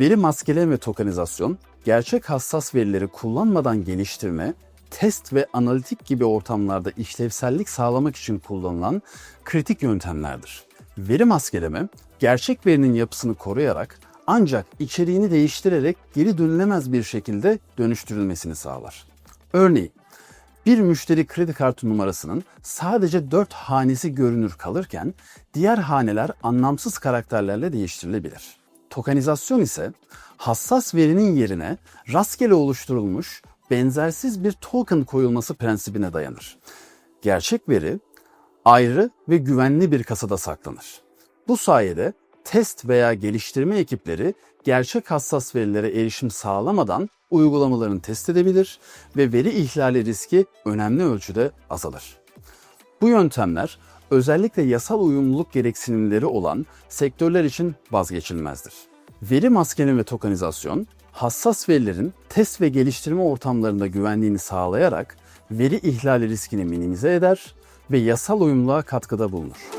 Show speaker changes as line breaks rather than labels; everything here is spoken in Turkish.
Veri maskeleme ve tokenizasyon, gerçek hassas verileri kullanmadan geliştirme, test ve analitik gibi ortamlarda işlevsellik sağlamak için kullanılan kritik yöntemlerdir. Veri maskeleme, gerçek verinin yapısını koruyarak ancak içeriğini değiştirerek geri dönülemez bir şekilde dönüştürülmesini sağlar. Örneğin, bir müşteri kredi kartı numarasının sadece 4 hanesi görünür kalırken diğer haneler anlamsız karakterlerle değiştirilebilir. Tokenizasyon ise hassas verinin yerine rastgele oluşturulmuş benzersiz bir token koyulması prensibine dayanır. Gerçek veri ayrı ve güvenli bir kasada saklanır. Bu sayede test veya geliştirme ekipleri gerçek hassas verilere erişim sağlamadan uygulamalarını test edebilir ve veri ihlali riski önemli ölçüde azalır. Bu yöntemler özellikle yasal uyumluluk gereksinimleri olan sektörler için vazgeçilmezdir. Veri maskeleme ve tokenizasyon, hassas verilerin test ve geliştirme ortamlarında güvenliğini sağlayarak veri ihlali riskini minimize eder ve yasal uyumluluğa katkıda bulunur.